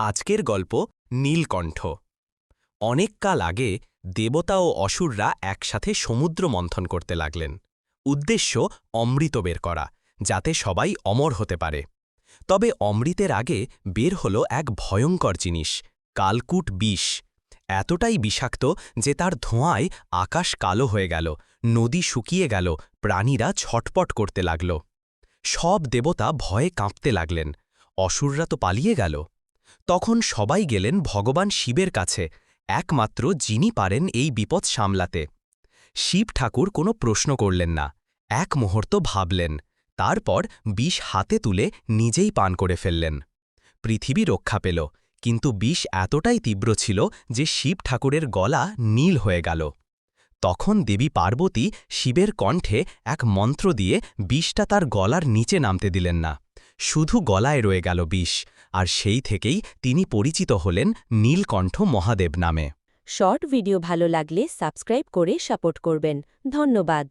আজকের গল্প নীলকণ্ঠ। অনেক কাল আগে দেবতা ও অসুররা একসাথে সমুদ্র মন্থন করতে লাগলেন। উদ্দেশ্য অমৃত বের করা, যাতে সবাই অমর হতে পারে। তবে অমৃতের আগে বের হল এক ভয়ঙ্কর জিনিস, কালকুট বিষ। এতটাই বিষাক্ত যে তার ধোঁয়ায় আকাশ কালো হয়ে গেল, নদী শুকিয়ে গেল, প্রাণীরা ছটপট করতে লাগল। সব দেবতা ভয়ে কাঁপতে লাগলেন। অসুররা তো পালিয়ে গেল। তখন সবাই গেলেন ভগবান শিবের কাছে, একমাত্র যিনি পারেন এই বিপদ সামলাতে। শিব ঠাকুর কোনো প্রশ্ন করলেন না, এক মুহূর্ত ভাবলেন, তারপর বিষ হাতে তুলে নিজেই পান করে ফেললেন। পৃথিবী রক্ষা পেল, কিন্তু বিষ এতটাই তীব্র ছিল যে শিব ঠাকুরের গলা নীল হয়ে গেল। তখন দেবী পার্বতী শিবের কণ্ঠে এক মন্ত্র দিয়ে বিষটা তার গলার নিচে নামতে দিলেন না। শুধু গলায় রয়ে গেল বিষ, আর সেই থেকেই তিনি পরিচিত হলেন নীলকণ্ঠ মহাদেব নামে। শর্ট ভিডিও ভালো লাগলে সাবস্ক্রাইব করে সাপোর্ট করবেন। ধন্যবাদ।